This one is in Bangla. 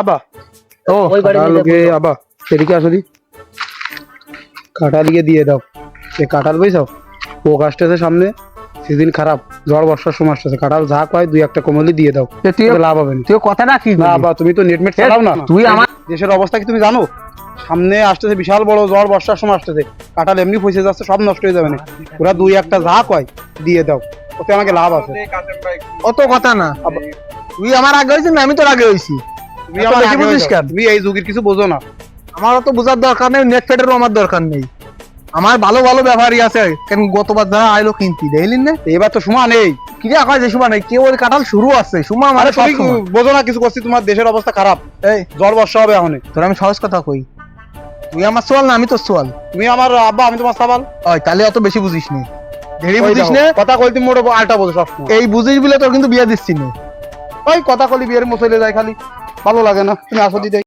আবা। ও ওই কাঁঠালকে আবা সেদিকে আসো দি। কাঁঠালকে দিয়ে দাও। এই কাঁঠাল বুঝছ? ও গাছটাতে সামনে সেদিন খারাপ ঝড় বর্ষার সময় আসতেছে। কাঁঠাল যা কয় দুই একটা কমলি দিয়ে দাও। তুই লাভ হবে না। তুই কথা না কি না? তুমি তো নেটমেট চালাও না। তুই আমার দেশের অবস্থা কি তুমি জানো? সামনে আসতেছে বিশাল বড় ঝড় বর্ষার সময় আসতেছে। কাঁঠাল এমনি ফসে যাচ্ছে সব নষ্ট হয়ে যাবে না। ওরা দুই একটা যা কয় দিয়ে দাও। ওতে আমাকে লাভ আছে। অত কথা না। তুই আমার আগে হয়েছিস না আমি তোর আগে হয়েছি। তুমি এত আমার বেশি বুঝিস কেন? তুমি এই যুগের কিছু বোঝো না। আমার অত বোঝার দরকার নেই নেট ফেটেরও আমার দরকার নেই। আমার ভালো ভালো ব্যাপারই আছে কেন গতবার যারা আইলো কিনতি দেখলি না? এবার তো সময় নেই। কি রে আকাশ সুমা নেই কেউ ওর কাঁঠাল শুরু আছে সুমা আরে মানে তুমি বোঝো না কিছু করছি তোমার দেশের অবস্থা খারাপ। এই। ঝড় বর্ষা হবে এখন তোর আমি সহজ কথা কই তুই আমার সোয়াল না আমি তোর সোয়াল। তুমি আমার আব্বা আমি তোমার সাবাল। ওই তাহলে অত বেশি বুঝিস নি। দেরি বুঝিস না? কথা কইতে মোড়ে আলটা বোঝো সব এই বুঝিস বলে তোর কিন্তু বিয়ে দিচ্ছি না। ওই কথা কলি বিয়ের মতো যায় খালি। ভালো লাগে না। তুমি আসো দিতে